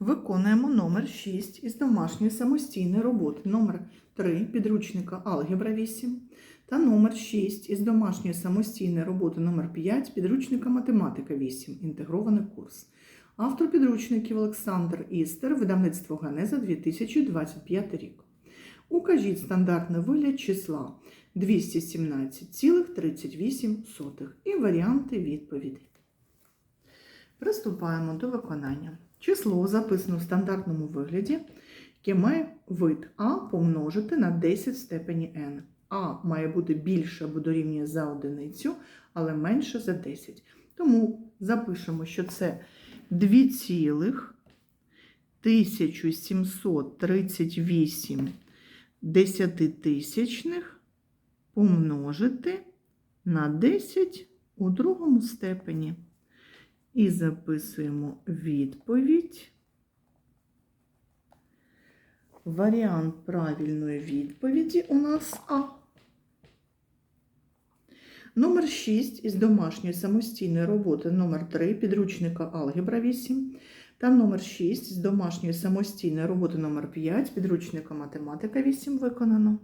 Виконуємо номер 6 із домашньої самостійної роботи номер 3 підручника Алгебра 8 та номер 6 із домашньої самостійної роботи номер 5 підручника Математика 8. Інтегрований курс. Автор підручників Олександр Істер, видавництво Генеза 2025 рік. Укажіть стандартний вигляд числа 217,38 і варіанти відповідей. Приступаємо до виконання. Число записано в стандартному вигляді, яке має вид А помножити на 10 в степені n. А має бути більше або дорівнює за одиницю, але менше за 10. Тому запишемо, що це 2,1738 десятитисячних помножити на 10 у другому степені. І записуємо відповідь. Варіант правильної відповіді у нас А. Номер 6 із домашньої самостійної роботи номер 3 підручника Алгебра 8 та номер 6 з домашньої самостійної роботи номер 5 підручника Математика 8 виконано.